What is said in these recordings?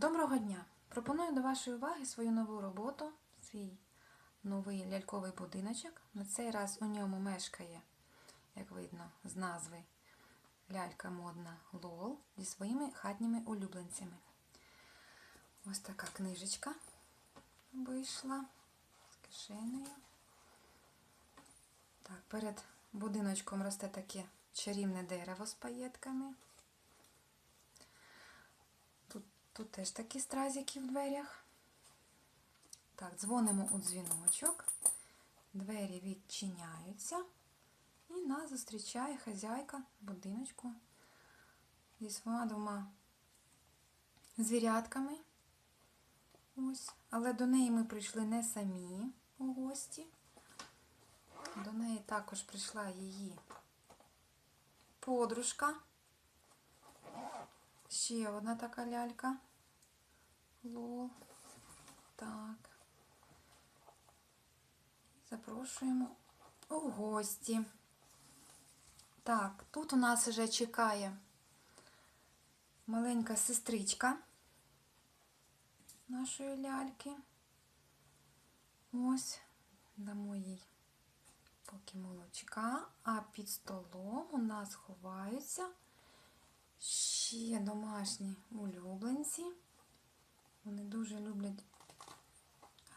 Доброго дня! Пропоную до вашої уваги свою нову роботу, свій новий ляльковий будиночок. На цей раз у ньому мешкає, як видно, з назви лялька модна Лол зі своїми хатніми улюбленцями. Ось така книжечка вийшла з кишенею. Так, перед будиночком росте таке чарівне дерево з паєтками. Тут, теж такі стразики в дверях. Так, дзвонимо у дзвіночок. Двері відчиняються. І нас зустрічає хазяйка будиночку зі своїма двома звірятками. Ось. Але до неї ми прийшли не самі у гості. До неї також прийшла її подружка. Ще одна така лялька. Лол. Так. Запрошуємо у гості. Так, тут у нас вже чекає маленька сестричка нашої ляльки. Ось, дамо їй поки молочка, а під столом у нас ховаються ще домашні улюбленці. Вони дуже люблять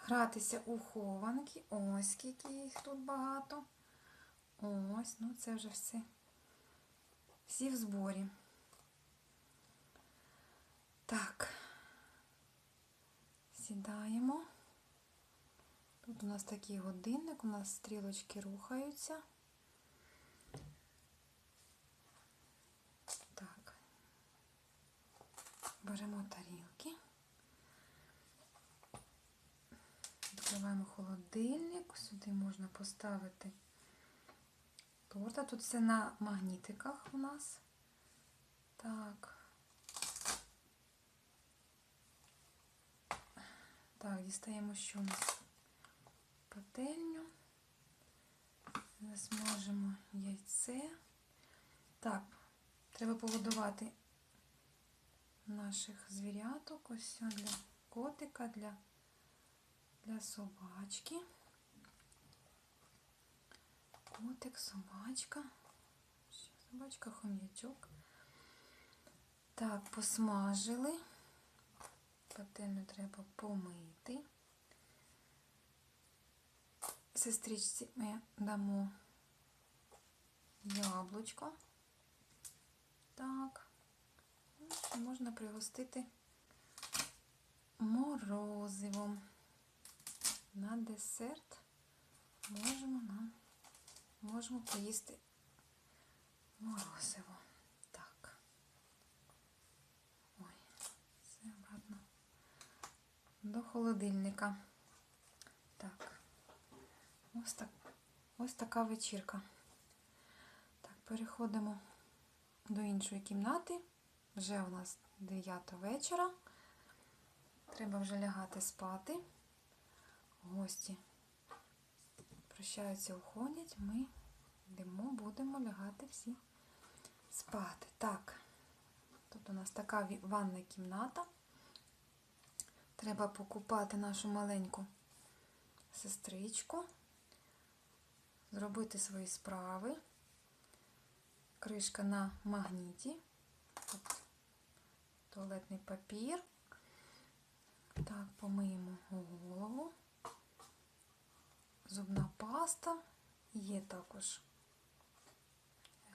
гратися у хованки. Ось скільки їх тут багато. Ось, ну це вже все. Всі в зборі. Так, сідаємо. Тут у нас такий годинник, у нас стрілочки рухаються. Так, беремо тарілки. Холодильник, сюди можна поставити торта. Тут все на магнітиках у нас. Так. Так, дістаємо, що у нас пательню. Засмажимо яйце. Так, треба погодувати наших звіряток. Ось для котика, для, для собачки. Котик, собачка. Собачка, хом'ячок. Так, посмажили. Пательню треба помити. Сестричці ми дамо яблучко. Так. Можна пригостити морозивом. На десерт можемо нам можемо поїсти морозиво. Так. Ой, все обратно. До холодильника. Так. Ось так. Ось така вечірка. Так, переходимо до іншої кімнати. Вже у нас 9 вечора. Треба вже лягати спати. Гості прощаються, уходять, ми йдемо, будемо лягати всі спати. Так, тут у нас така ванна кімната. Треба покупати нашу маленьку сестричку, зробити свої справи. Кришка на магніті. Тут туалетний папір. Так, помиємо голову зубна паста, є також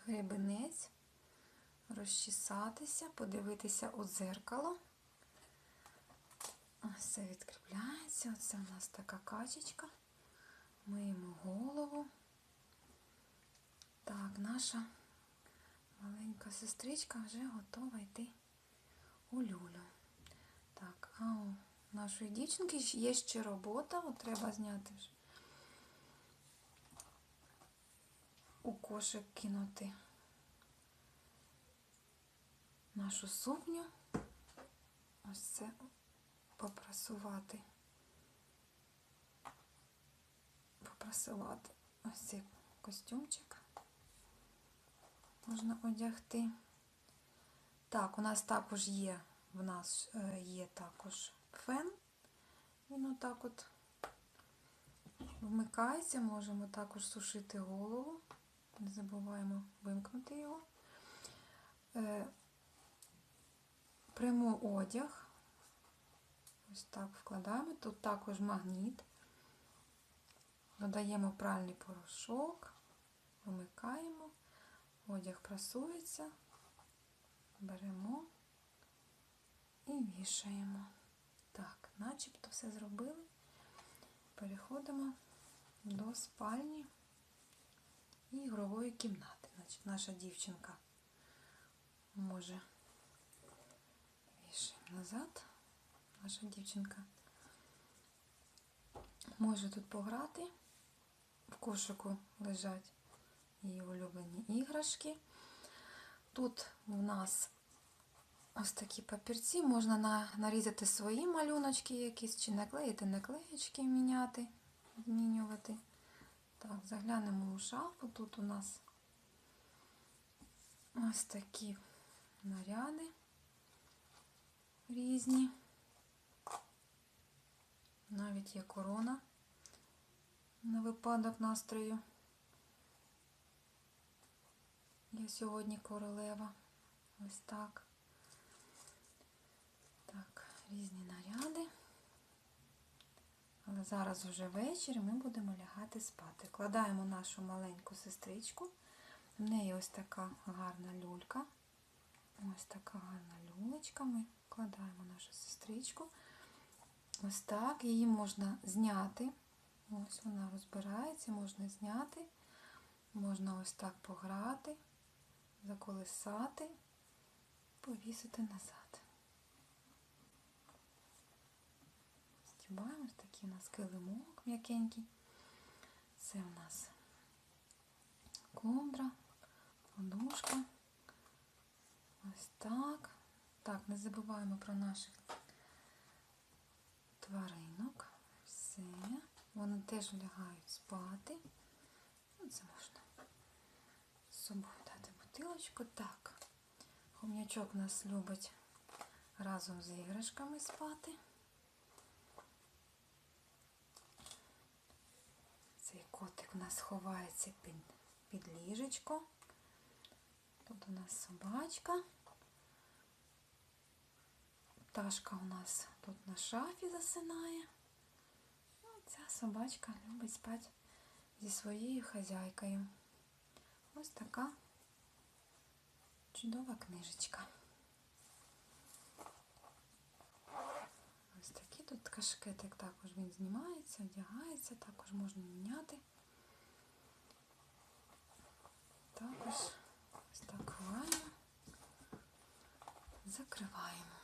гребенець, розчесатися, подивитися у дзеркало. Це відкріпляється. Оце у нас така качечка. Миємо голову. Так, наша маленька сестричка вже готова йти у люлю. Так, а у нашої дівчинки є ще робота, от треба зняти вже. У кошик кинути нашу сукню. Ось це попрасувати. Попрасувати ось цей костюмчик. Можна одягти. Так, у нас також є в нас е, є також фен. Він отак от вмикається, можемо також сушити голову. Не забуваємо вимкнути його. Е, Прямо одяг. Ось так вкладаємо. Тут також магніт. Додаємо пральний порошок, вмикаємо, одяг прасується, беремо і вішаємо. Так, начебто все зробили. Переходимо до спальні і ігрової кімнати. Значить, наша дівчинка може вішаємо назад. Наша дівчинка може тут пограти. В кошику лежать її улюблені іграшки. Тут у нас ось такі папірці, можна на, нарізати свої малюночки якісь, чи наклеїти наклеєчки, міняти, змінювати. Так, заглянемо у шафу. Тут у нас ось такі наряди різні. Навіть є корона на випадок настрою. Я сьогодні королева. Ось так. Так, різні наряди. Але зараз вже вечір ми будемо лягати спати. Кладаємо нашу маленьку сестричку. В неї ось така гарна люлька. Ось така гарна люлечка. Ми вкладаємо нашу сестричку. Ось так. Її можна зняти. Ось вона розбирається, можна зняти. Можна ось так пограти, заколисати, повісити назад. Стібаємо ось такий у нас килимок м'якенький. Це у нас ковдра, подушка. Ось так. Так, не забуваємо про наших тваринок. Все. Вони теж лягають спати. Ну, Це можна з собою дати бутилочку. Так. Хом'ячок нас любить разом з іграшками спати. Цей котик у нас ховається під, під ліжечко. Тут у нас собачка. Пташка у нас тут на шафі засинає. Ну, ця собачка любить спати зі своєю хазяйкою. Ось така чудова книжечка. Ось такий тут кашкетик також він знімається, одягається, також можна міняти. Також ось закриваємо.